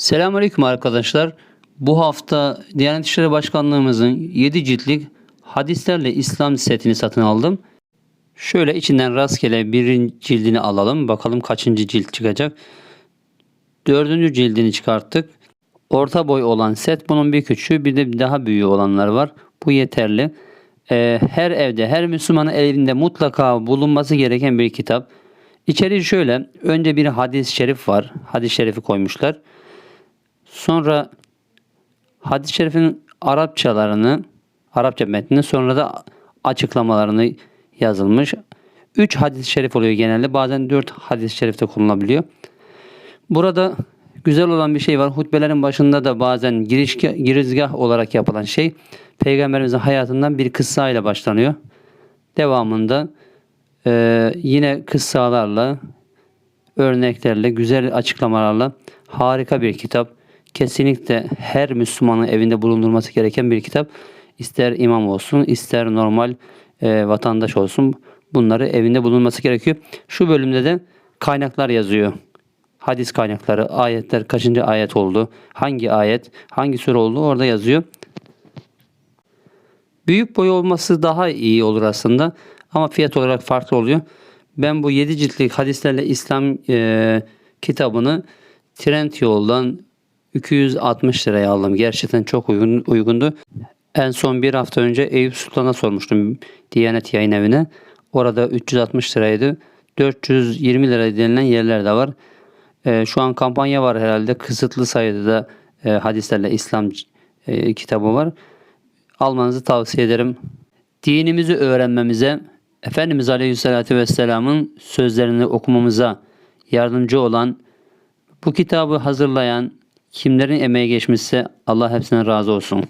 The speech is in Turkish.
Selamünaleyküm arkadaşlar. Bu hafta Diyanet İşleri Başkanlığımızın 7 ciltlik hadislerle İslam setini satın aldım. Şöyle içinden rastgele birinci cildini alalım. Bakalım kaçıncı cilt çıkacak. Dördüncü cildini çıkarttık. Orta boy olan set bunun bir küçüğü bir de daha büyüğü olanlar var. Bu yeterli. Ee, her evde her Müslümanın evinde mutlaka bulunması gereken bir kitap. İçeriği şöyle. Önce bir hadis-i şerif var. Hadis-i şerifi koymuşlar. Sonra hadis-i şerifin Arapçalarını, Arapça metnini sonra da açıklamalarını yazılmış. 3 hadis-i şerif oluyor genelde. Bazen 4 hadis-i şerif de kullanılabiliyor. Burada güzel olan bir şey var. Hutbelerin başında da bazen giriş, girizgah olarak yapılan şey Peygamberimizin hayatından bir kıssa ile başlanıyor. Devamında eee, yine kıssalarla, örneklerle, güzel açıklamalarla harika bir kitap. Kesinlikle her Müslümanın evinde bulundurması gereken bir kitap. İster imam olsun, ister normal e, vatandaş olsun. Bunları evinde bulunması gerekiyor. Şu bölümde de kaynaklar yazıyor. Hadis kaynakları, ayetler kaçıncı ayet oldu, hangi ayet, hangi sure oldu orada yazıyor. Büyük boy olması daha iyi olur aslında ama fiyat olarak farklı oluyor. Ben bu 7 ciltlik hadislerle İslam e, kitabını Trendyol'dan 260 liraya aldım. Gerçekten çok uygun, uygundu. En son bir hafta önce Eyüp Sultan'a sormuştum Diyanet Yayın Evi'ne. Orada 360 liraydı. 420 lira denilen yerler de var. E, şu an kampanya var herhalde. Kısıtlı sayıda da e, hadislerle İslam e, kitabı var almanızı tavsiye ederim. Dinimizi öğrenmemize, Efendimiz Aleyhisselatü Vesselam'ın sözlerini okumamıza yardımcı olan, bu kitabı hazırlayan kimlerin emeği geçmişse Allah hepsinden razı olsun.